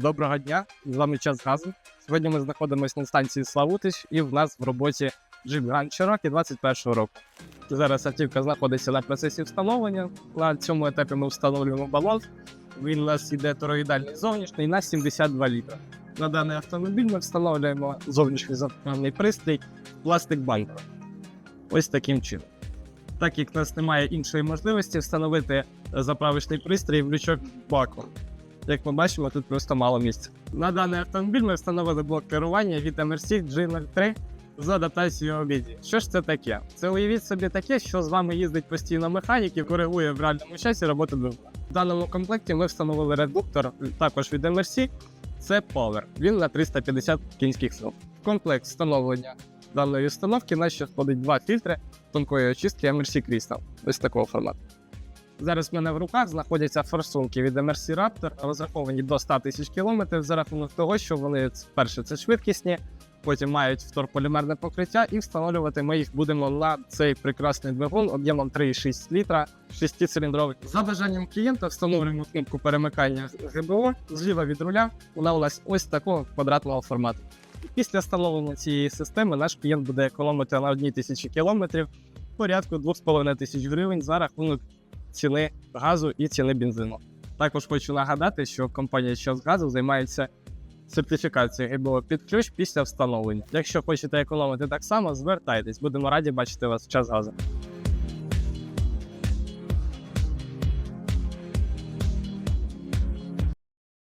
Доброго дня, з вами час газу. Сьогодні ми знаходимося на станції Славутич і в нас в роботі Jeep Grand Cherokee 21 року. Зараз автівка знаходиться на процесі встановлення. На цьому етапі ми встановлюємо балон. Він у нас іде тороїдальний зовнішній на 72 літра. На даний автомобіль ми встановлюємо зовнішній запальний пристрій пластик банкер. Ось таким чином. Так як в нас немає іншої можливості встановити заправочний пристрій в лючок баку. Як ми бачимо, тут просто мало місця. На даний автомобіль ми встановили блок керування від MRC G03 з адаптацією обіді. Що ж це таке? Це уявіть собі таке, що з вами їздить постійно механік і коригує в реальному часі роботу двигуна. В даному комплекті ми встановили редуктор, також від MRC. Це Power. Він на 350 кінських сил. В комплект встановлення даної установки на що входить два фільтри тонкої очистки MRC Crystal. Ось такого формату. Зараз в мене в руках знаходяться форсунки від MRC Raptor, розраховані до 100 тисяч кілометрів за рахунок того, що вони перше це швидкісні, потім мають вторполімерне покриття, і встановлювати ми їх будемо на цей прекрасний двигун об'ємом 3,6 літра, 6-циліндровий. За бажанням клієнта встановлюємо кнопку перемикання ГБО зліва від руля. Вона у нас ось такого квадратного формату. Після встановлення цієї системи наш клієнт буде економити на одній тисячі кілометрів порядку 2,5 тисяч гривень за рахунок ціни газу і ціни бензину. Також хочу нагадати, що компанія «Час газу займається сертифікацією ГБО під ключ після встановлення. Якщо хочете економити так само, звертайтесь, будемо раді бачити вас в час газу.